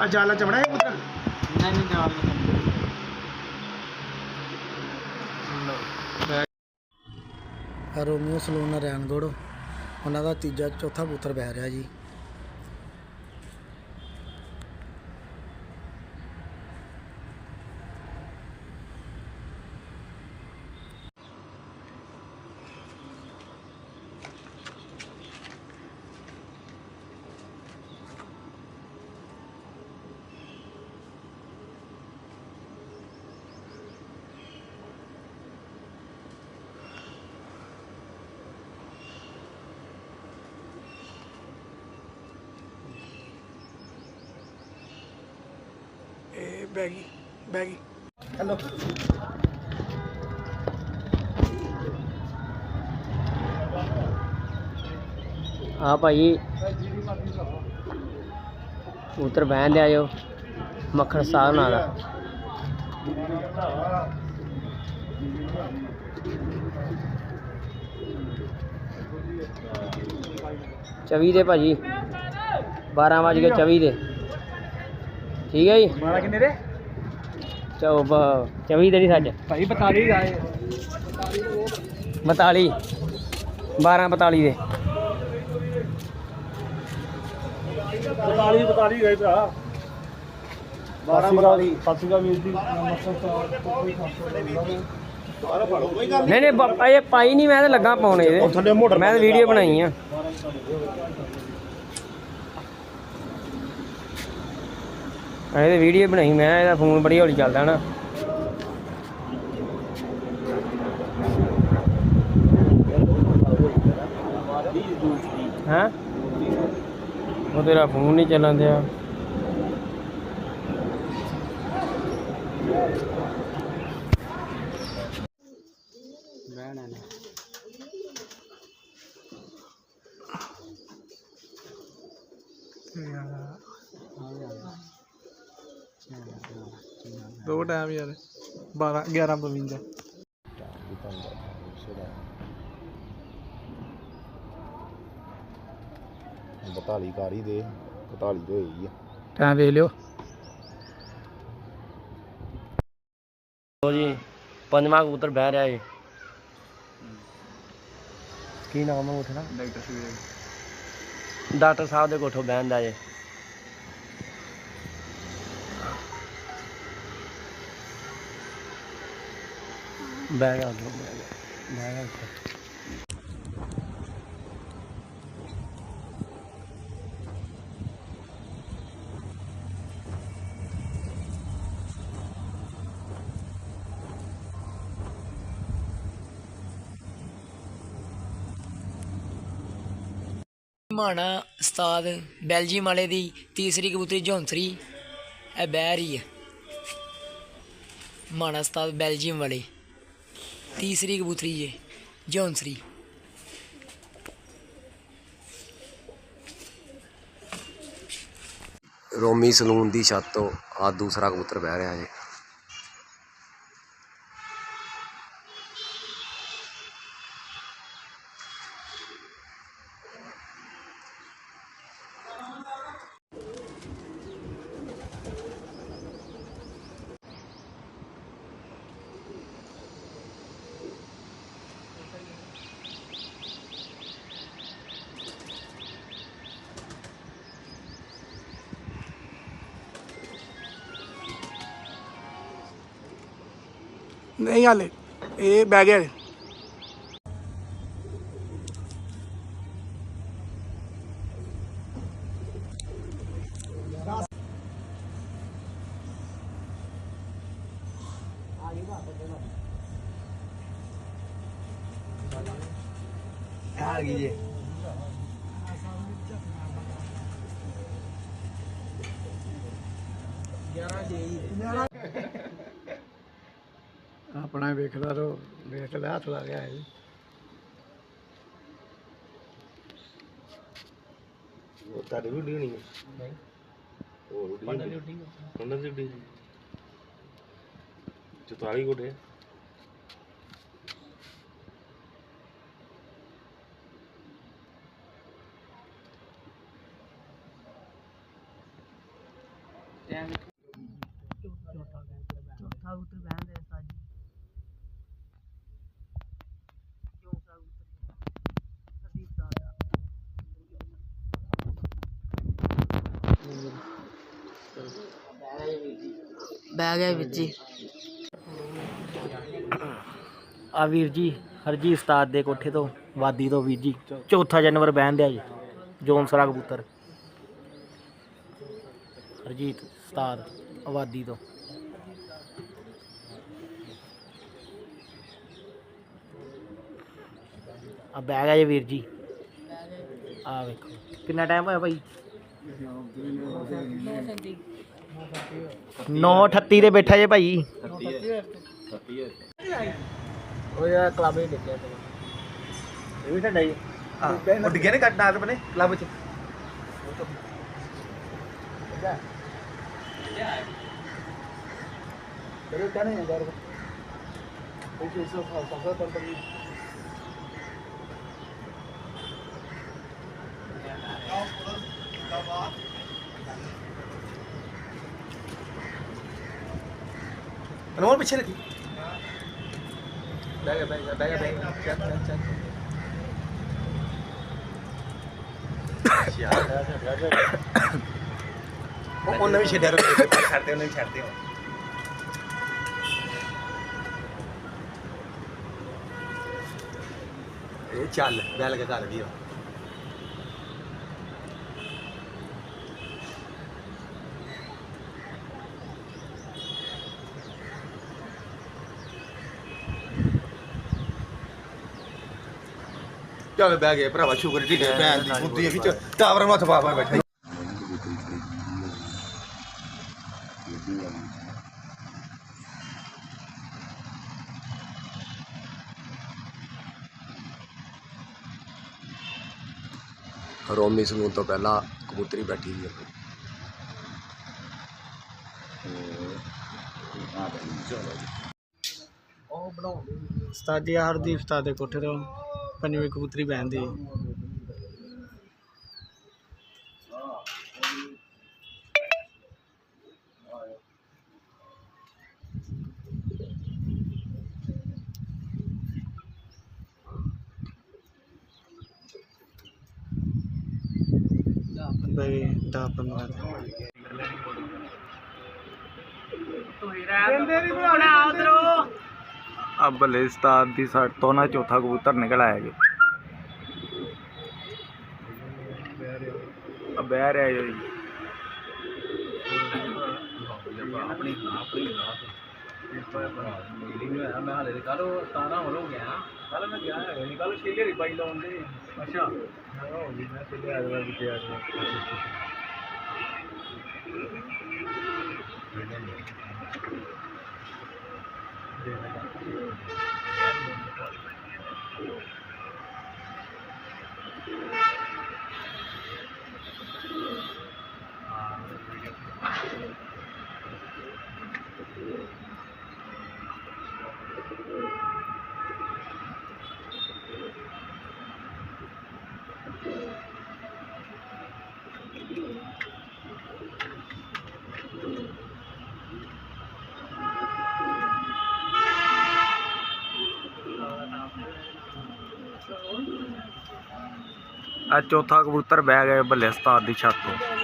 ਆ ਜਾਲਾ ਚਮੜਾ ਹੈ ਪੁੱਤਰ? ਨਹੀਂ ਨਹੀਂ ਜਾਲ ਰੋਮੀਓ ਸਲੂਨ ਨਰੈਣਗੜ੍ਹ ਉਹਨਾਂ ਦਾ ਤੀਜਾ ਚੌਥਾ ਪੁੱਤਰ ਬਹਿ ਰਿਹਾ ਜੀ। ਇਹ ਬੈਗੀ ਬੈਗੀ ਹੈਲੋ। ਆ ਭਾਈ। ਉਤਰ ਬਹਿਣ ਦੇ ਆਇਓ ਮੱਖਣ ਸਾਹ ਨਾਲ। ਚਵੀ ਦੇ ਭਾਜੀ 12 ਵਜ ਕੇ 24 ਦੇ। ਠੀਕ ਹੈ ਜੀ। ਮਾਰਾ ਕਿੰਨੇ ਦੇ? ਚੋ ਚਵੀ ਦੇ ਨਹੀਂ ਸੱਚ ਭਾਈ 42 ਆਏ। 42 12 42 ਦੇ। 42 42 ਗਏ ਭਰਾ। 12 42 ਸਤਿ ਸ਼੍ਰੀ ਵੀਰ ਜੀ। ਨਹੀਂ। ਨਹੀਂ ਇਹ ਪਾਈ ਨਹੀਂ ਮੈਂ ਤਾਂ ਲੱਗਾ ਪਾਉਣ ਇਹਦੇ। ਮੈਂ ਤਾਂ ਵੀਡੀਓ ਬਣਾਈ ਆ। ਇਹ ਤੇ ਵੀਡੀਓ ਬਣਾਈ ਮੈਂ ਇਹਦਾ ਫੋਨ ਬੜੀ ਹੌਲੀ ਚੱਲਦਾ ਨਾ। ਹਾਂ? ਉਹ ਤੇਰਾ ਫੋਨ ਨਹੀਂ ਚੱਲਣ ਦਿਆ। ਬਹਿਣਾ ਨੇ ਦੋ ਟਾਈਮ ਯਾਰ 12 11 52 42 ਕਰ ਦੇ 42 ਤੇ ਹੋਈ ਆ। ਟਾਈਮ ਵੇਖ ਲਿਓ। ਲੋ ਜੀ ਪੰਜਵਾਂ ਕਬੂਤਰ ਬਹਿ ਰਿਹਾ ਏ। ਕੀ ਨਾਮ ਹੈ ਉਠਣਾ ਡਾਕਟਰ ਸਾਹਿਬ ਦੇ ਕੋਠੋਂ ਬਹਿੰਦਾ ਜੇ ਬਹਿ ਗਿਆ ਉੱਧਰੋਂ, ਬਹਿ ਗਿਆ। ਮਾਣਾ ਉਸਤਾਦ ਬੈਲਜੀਅਮ ਵਾਲੇ ਦੀ ਤੀਸਰੀ ਕਬੂਤਰੀ ਜੌਂਸਰੀ ਇਹ ਬਹਿ ਰਹੀ ਹੈ। ਮਾਣਾ ਉਸਤਾਦ ਬੈਲਜੀਅਮ ਵਾਲੇ। ਤੀਸਰੀ ਕਬੂਤਰੀ ਜੇ, ਜੌਂਸਰੀ। ਰੋਮੀ ਸਲੂਨ ਦੀ ਛੱਤ ਤੋਂ ਆ ਦੂਸਰਾ ਕਬੂਤਰ ਬਹਿ ਰਿਹਾ ਜੀ। ਨਹੀਂ ਹਾਲੇ ਇਹ ਬਹਿ ਗਿਆ ਜੀ। ਆ ਗਈ ਜੀ ਆਪਣਾ ਵੇਖਦਾ ਰੋ ਵੇਖਦਾ ਹੱਥ ਲਾ ਗਿਆ ਜੀ। ਉਹ ਤੁਹਾਡੀ ਵੀ ਨਹੀਂ ਨਹੀਂ। ਹੋਰ ਉੱਡੀ ਪੰਡਾ ਦੀ ਉੱਡੀ ਪੰਡਾ ਦੀ ਉੱਡੀ 44 ਗੋਡੇ ਚੌਥਾ ਕਬੂਤਰ ਬਹਿਣ ਦੇ ਉਸਤਾਦ ਜੀ ਚੌਥਾ ਕਬੂਤਰ ਅਸੀਂ ਉਸਤਾਦ ਦਾ ਬਹਿ ਗਿਆ ਵੀਰ ਜੀ। ਆ ਵੀਰ ਜੀ ਹਰਜੀ ਉਸਤਾਦ ਦੇ ਕੋਠੇ ਤੋਂ, ਵਾਦੀ ਤੋਂ ਵੀਰ ਜੀ। ਚੌਥਾ ਜਾਨਵਰ ਬਹਿਣ ਦਿਆ ਜੀ ਜੋਨਸਰਾ ਕਬੂਤਰ। ਹਰਜੀਤ ਉਸਤਾਦ, ਆਬਾਦੀ ਤੋਂ। ਆ ਬੈਗ ਆ ਜੀ ਵੀਰ ਜੀ। ਆ ਵੇਖੋ, ਕਿੰਨਾ ਟਾਈਮ ਹੋਇਆ ਭਾਈ? 9:38 ਦੇ ਬੈਠਾ ਜੇ ਭਾਈ ਉਹ ਯਾਰ ਕਲੱਬ ਹੀ ਡਿੱਗਿਆ ਤੇ ਇਹ ਵੀ ਠੰਡਾ ਜੀ ਉਹ ਡਿੱਗੇ ਨੇ ਕੱਟਣਾ ਆਪਣੇ ਕਲੱਬ ਚ ਕਰੇ ਕਹਨੇ ਯਾਰ ਉਹ ਕਿਸੇ ਸਭ ਸਭ ਪਰ ਪਰ ਅਨਮੋਲ ਪਿੱਛੇ ਰੱਖੀ ਬੈਗ ਬੈਗ ਬੈਗ ਬੈਗ ਚੱਲ ਚੱਲ ਚੱਲ ਉਹ ਉਹਨੇ ਵੀ ਛੱਡਿਆ ਰੋ ਛੱਡਦੇ ਉਹਨੇ ਵੀ ਛੱਡਦੇ ਹੋ ਇਹ ਚੱਲ ਹੋ ਬਹਿ ਗਏ ਭਰਾਵਾ ਸ਼ੁਕਰ ਢੀਡੇ ਭੈਣ ਦੀ ਬੁੱਧੀ ਵਿੱਚ ਟਾਵਰ ਪਾ ਪਾ ਬੈਠਾ। ਰੋਮੀ ਸਲੂਨ ਤੋਂ ਪਹਿਲਾਂ ਕਬੂਤਰੀ ਬੈਠੀ ਸੀ ਉਸਤਾਦ ਜੀ ਹਰਦੀਪ ਉਸਤਾਦ ਦੇ ਕੋਠੇ ਤੋਂ। ਪੰਜਵੀਂ ਕਬੂਤਰੀ ਬਹਿੰਦੀ ਬਈ ਦਾ। ਪੰਦਰਾਂ ਆ ਬਲਿਸਤਾਨ ਦੀ ਸਾਈਡ ਤੋਂ ਨਾ ਚੌਥਾ ਕਬੂਤਰ ਨਿਕਲ ਆਇਆ ਜੀ। ਆ ਬਹਿ ਰਿਹਾ ਜੀ। ਮੈਂ ਹਾਲੇ ਕੱਲ 17 ਹੋ ਗਿਆ ਕੱਲ ਮੈਂ ਗਿਆ ਹੈਗਾ ਨਹੀਂ ਕੱਲ ਛੇਲੇ ਰੀ ਲਾਉਣ ਦੇ ਅੱਛਾ। ਹੋ ਗਈ ਮੈਂ ਛੇਲੇ ਆ ਗਿਆ ਕਿਤੇ ಹೇಳ್ತೇನೆ ਆ ਚੌਥਾ ਕਬੂਤਰ ਬਹਿ ਗਿਆ ਬੱਲੇ ਉਸਤਾਦ ਦੀ ਛੱਤ ਤੋਂ।